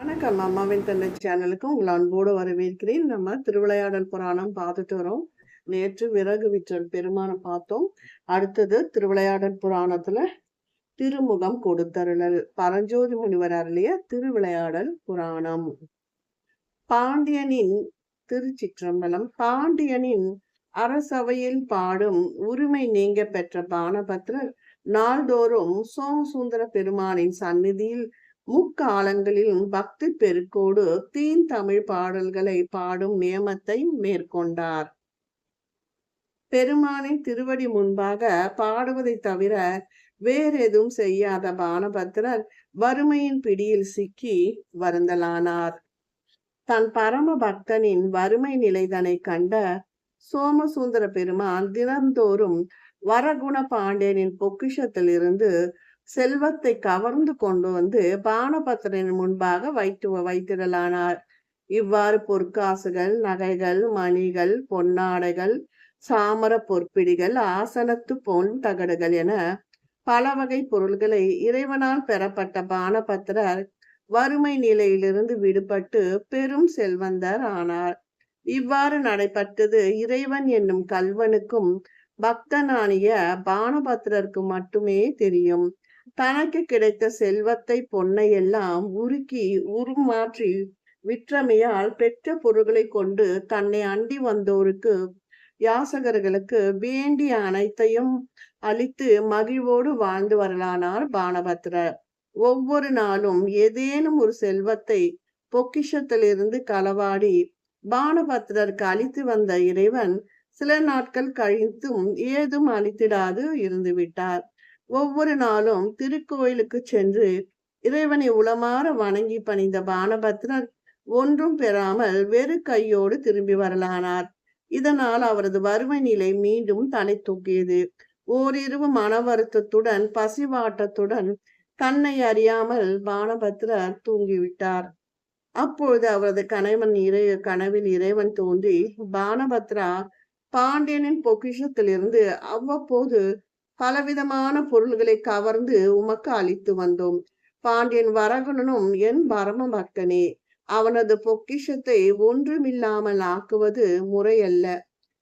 வணக்கம். அம்மாவின் தந்தை சேனலுக்கு உங்கள் அன்போடு வரவேற்கிறேன். நம்ம திருவிளையாடல் புராணம் பார்த்துட்டு வரோம். நேற்று விறகு விற்றல் பெருமானை பார்த்தோம். அடுத்தது திருவிளையாடல் புராணத்துல திருமுகம் கொடுத்தருளல். பரஞ்சோதி முனிவர் அருளிய திருவிளையாடல் புராணம். பாண்டியனின் திருச்சிற்றம்பலம். பாண்டியனின் அரசவையில் பாடும் உரிமை நீங்க பெற்ற பானபத்ரர் நாள்தோறும் சோமசுந்தர பெருமானின் சந்நிதியில் முக்காலங்களில் பக்தி பெருக்கோடு தீன் தமிழ் பாடல்களை பாடும் நியமத்தை மேற்கொண்டார். பெருமானை திருவடி முன்பாக பாடுவதை தவிர வேறெதும் செய்யாத பானபத்திரர் வறுமையின் பிடியில் சிக்கி வருந்தலானார். தன் பரம பக்தனின் வறுமை நிலைதனை கண்ட சோமசுந்தர பெருமான் தினந்தோறும் வரகுண பாண்டியனின் பொக்கிஷத்திலிருந்து செல்வத்தை கவர்ந்து கொண்டு வந்து பானபத்திரன் முன்பாக வைத்து வைத்திடலானார். இவ்வாறு பொற்காசுகள் நகைகள் மணிகள் பொன்னாடைகள் சாமர பொற்பிடிகள் ஆசனத்து பொன் தகடுகள் என பல வகை பொருள்களை இறைவனால் பெறப்பட்ட பானபத்திரர் வறுமை நிலையிலிருந்து விடுபட்டு பெரும் செல்வந்தர் ஆனார். இவ்வாறு நடைபெற்றது இறைவன் என்னும் கல்வனுக்கும் பக்தனானிய பானபத்திரருக்கு மட்டுமே தெரியும். தனக்கு கிடைத்த செல்வத்தை பொன்னை எல்லாம் உருக்கி உருமாற்றி விற்றமையால் பெற்ற பொருள்களை கொண்டு தன்னை அண்டி வந்தோருக்கு யாசகர்களுக்கு வேண்டிய அனைத்தையும் அளித்து மகிழ்வோடு வாழ்ந்து வரலானார் பானபத்ரர் ஒவ்வொரு நாளும் ஏதேனும் ஒரு செல்வத்தை பொக்கிஷத்திலிருந்து களவாடி பானபத்ரருக்கு அளித்து வந்த இறைவன் சில நாட்கள் கழித்தும் ஏதும் அளித்திடாது இருந்துவிட்டார். ஒவ்வொரு நாளும் திருக்கோயிலுக்கு சென்று இறைவனை உளமாற வணங்கி பணிந்த பானபத்ரர் ஒன்றும் பெறாமல் வெறு கையோடு திரும்பி வரலானார். இதனால் அவரது வறுமை நிலை மீண்டும் தலை தூக்கியது. ஓரிரவு மன வருத்தத்துடன் பசிவாட்டத்துடன் தன்னை அறியாமல் பானபத்ரர் தூங்கிவிட்டார். அப்பொழுது அவரது கணவன் இறை கனவில் இறைவன் தோன்றி பானபத்ரா பாண்டியனின் பொக்கிஷத்திலிருந்து அவ்வப்போது பலவிதமான பொருள்களை கவர்ந்து உமக்கு அளித்து வந்தோம். பாண்டியன் வரகுணனும் என் பரம பக்தனே அவனது பொக்கிஷத்தை ஒன்றுமில்லாமல் ஆக்குவது முறையல்ல.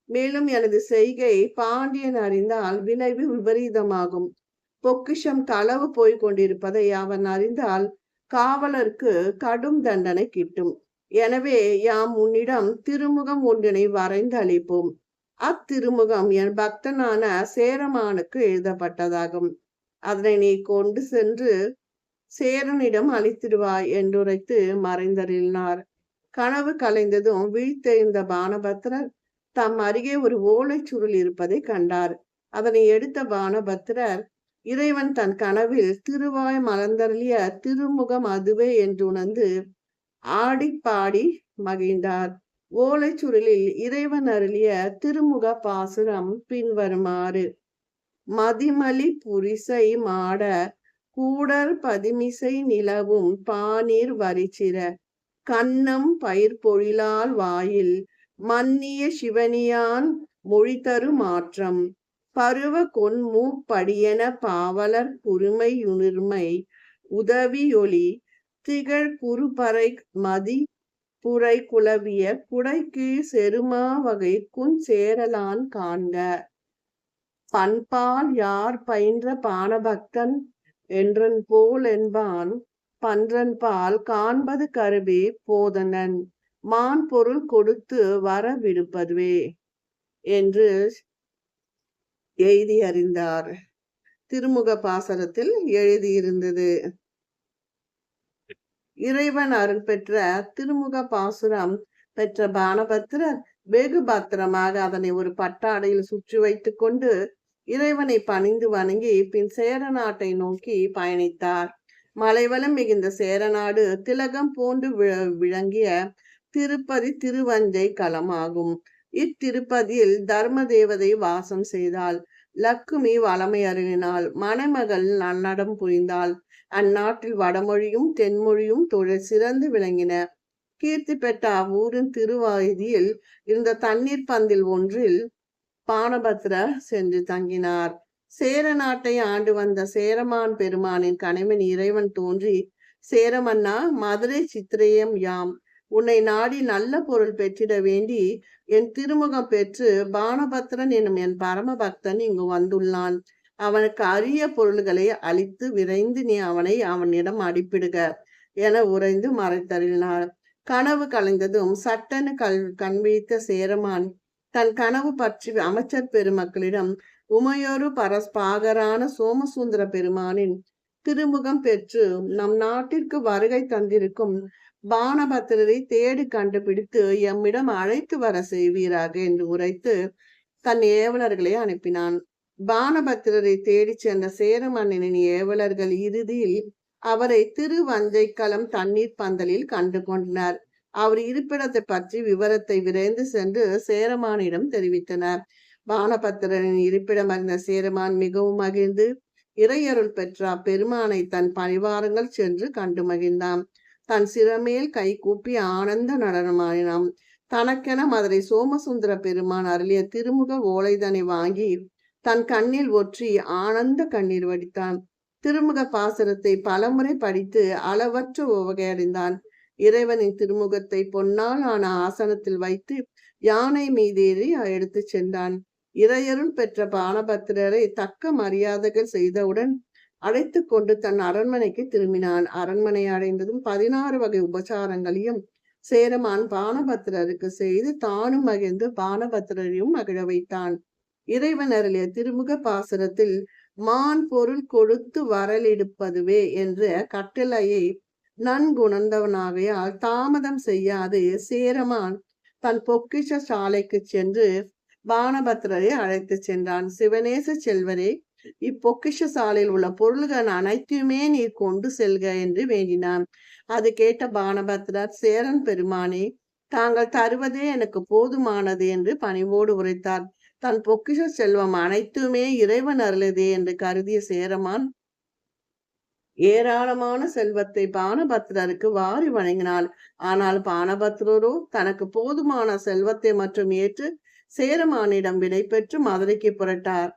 மேலும் எனது செய்கை பாண்டியன் அறிந்தால் விளைவு விபரீதமாகும். பொக்கிஷம் களவு போய் கொண்டிருப்பதை அவன் அறிந்தால் காவலருக்கு கடும் தண்டனை கிட்டும். எனவே யாம் உன்னிடம் திருமுகம் ஒன்றினை வரைந்து அளிப்போம் அத்திருமுகம் என் பக்தனான சேரமானுக்கு எழுதப்பட்டதாகும். அதனை நீ கொண்டு சென்று சேரனிடம் அளித்திடுவாய் என்றுரைத்து மறைந்தறினார் கனவு கலைந்ததும் வீழ்த்தெறிந்த பானபத்திரர் தம் அருகே ஒரு ஓலைச் சுருள் இருப்பதை கண்டார். அதனை எடுத்த பானபத்திரர் இறைவன் தன் கனவில் திருவாய் மலர்ந்தருளிய திருமுகம் அதுவே என்று உணர்ந்து ஆடி பாடி மகிழ்ந்தார். ஓலைச்சுருளில் இறைவன் அருளிய திருமுக பாசுரம் பின்வருமாறு. மதிமலி புரிசை மாட கூடர் பதிமிசை நிலவும் பானீர் வரிச்சிர கண்ணம் பயிர் பொழிலால் வாயில் மன்னிய சிவனியான் மொழிதரு மாற்றம். பருவ கொன்மூ பாவலர் குறுமையுணிர்மை உதவியொலி திகழ் குறுபறை மதி புரை குலவிய குடைக்கு செருமா வகை குன் சேரலான் காண்க. பண்பால் யார் பயின்ற பானபக்தன் என்றன் போல் என்பான். பன்றன் பால் காண்பது கருவி போதனன். மான் பொருள் கொடுத்து வர விடுப்பதுவே என்று எழுதி அறிந்தார். திருமுக பாசரத்தில் எழுதியிருந்தது. இறைவன் அருள் பெற்ற திருமுக பாசுரம் பெற்ற பானபத்திரர் வெகு பத்திரமாக அதனை ஒரு பட்டாடையில் சுற்றி வைத்துக் கொண்டு இறைவனை பணிந்து வணங்கி பின் சேர நாட்டை நோக்கி பயணித்தார். மலைவளம் மிகுந்த சேரநாடு திலகம் போன்று விளங்கிய திருப்பதி திருவஞ்சை களமாகும். இத்திருப்பதியில் தர்ம தேவதை வாசம் செய்தாள். லக்குமி வளமை அருகினாள் மணமகள் நன்னடம் புரிந்தாள். அந்நாட்டில் வடமொழியும் தென்மொழியும் தொழில் சிறந்து விளங்கின. கீர்த்தி பெற்ற அவ்வூரின் திருவாயுதியில் இருந்த தண்ணீர் பந்தில் ஒன்றில் பானபத்ர சென்று தங்கினார். சேர நாட்டை ஆண்டு வந்த சேரமான் பெருமானின் கணவன் இறைவன் தோன்றி சேரமன்னா மதுரை சித்திரையம் யாம். உன்னை நாடி நல்ல பொருள் பெற்றிட வேண்டி என் திருமுகம் பெற்று பானபத்ரன் எனும் என் பரம பக்தன் இங்கு வந்துள்ளான். அவனுக்கு அரிய பொருள்களை அளித்து விரைந்து நீ அவனை அவனிடம் அடிப்பிடுக என உறைந்து மறைத்தறினாள் கனவு கலைந்ததும் சட்டென கல் கண்விழித்த சேரமான் தன் கனவு பற்றி அமைச்சர் பெருமக்களிடம் உமையொரு பரஸ்பாகரான சோமசுந்தர பெருமானின் திருமுகம் பெற்று நம் நாட்டிற்கு வருகை தந்திருக்கும் பானபத்திரரை தேடி கண்டுபிடித்து எம்மிடம் அழைத்து வர செய்வீராக என்று உரைத்து தன் ஏவலர்களை அனுப்பினான். பானபத்திரரை தேடிச் சென்ற சேரமன்னனின் ஏவலர்கள் இறுதியில் அவரை திருவஞ்சைக்களம் தண்ணீர் பந்தலில் கண்டு கொண்டனர். அவர் இருப்பிடத்தை பற்றி விவரத்தை விரைந்து சென்று சேரமானிடம் தெரிவித்தனர். பானபத்திரனின் இருப்பிடம் அறிந்த சேரமான் மிகவும் மகிழ்ந்து இறையருள் பெற்ற பெருமானை தன் பரிவாரங்கள் சென்று கண்டு மகிழ்ந்தான். தன் சிறமேல் கை கூப்பி ஆனந்த நடனமாயினான் தனக்கென மதுரை சோமசுந்தர பெருமான் அருளிய திருமுக ஓலைதனை வாங்கி தன் கண்ணில் ஒற்றி ஆனந்த கண்ணீர் வடித்தான். திருமுக பாசரத்தை பலமுறை படித்து அளவற்ற உவகையடைந்தான் இறைவனின் திருமுகத்தை பொன்னால் ஆன ஆசனத்தில் வைத்து யானை மீதேறி எடுத்து சென்றான். இறையருள் பெற்ற பானபத்திரரை தக்க மரியாதைகள் செய்தவுடன் அழைத்து கொண்டு தன் அரண்மனைக்கு திரும்பினான். அரண்மனை அடைந்ததும் பதினாறு வகை உபசாரங்களையும் சேரமான் பானபத்திரருக்கு செய்து தானும் மகிழ்ந்து பானபத்திரரையும் மகிழ வைத்தான். இறைவன் அருளிய திருமுக பாசுரத்தில் மான் பொருள் கொடுத்து வரலெடுப்பதுவே என்ற கட்டளையை நன்குணர்ந்தவனாகையால் தாமதம் செய்யாது சேரமான். தன் பொக்கிஷ சாலைக்கு சென்று பானபத்திரரை அழைத்து சென்றான். சிவனேச செல்வரே இப்பொக்கிஷ சாலையில் உள்ள பொருள்கள் அனைத்தையுமே நீர் கொண்டு செல்க என்று வேண்டினான். அது கேட்ட பானபத்திரர் சேரன் பெருமானே தாங்கள் தருவதே எனக்கு போதுமானது என்று பணிவோடு உரைத்தார். தன் பொக்கிஷ செல்வம் அனைத்துமே இறைவன் அருளதே என்று கருதிய சேரமான் ஏராளமான செல்வத்தை பானபத்திரருக்கு வாரி வழங்கினாள். ஆனால் பானபத்திரரோ தனக்கு போதுமான செல்வத்தை மற்றும் ஏற்று சேரமானிடம் விடை பெற்று மதுரைக்கு புரட்டார்.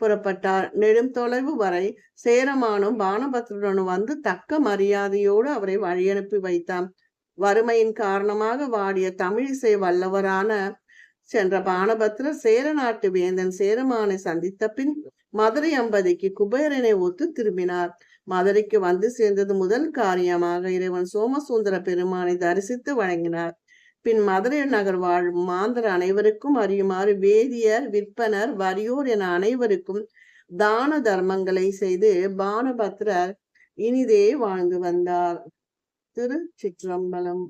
புறப்பட்டார். நெடும் தொலைவு வரை சேரமானும் பானபத்திரனும் வந்து தக்க மரியாதையோடு அவரை வழியனுப்பி வைத்தான் வறுமையின் காரணமாக வாடிய தமிழிசை வல்லவரான சென்ற பானபத்திரர் சேர நாட்டு வேந்தன் சேரமானை சந்தித்த பின் மதுரை அம்பதிக்கு குபேரனை ஒத்து திரும்பினார். மதுரைக்கு வந்து சேர்ந்தது முதல் காரியமாக இறைவன் சோமசுந்தர பெருமானை தரிசித்து வழங்கினார். பின் மதுரை நகர் வாழும் மாந்தர் அனைவருக்கும் அறியுமாறு வேதியர் விற்பனர் வரியோர் என அனைவருக்கும் தான தர்மங்களை செய்து பானபத்திரர் இனிதே வாழ்ந்து வந்தார். திரு சிற்றம்பலம்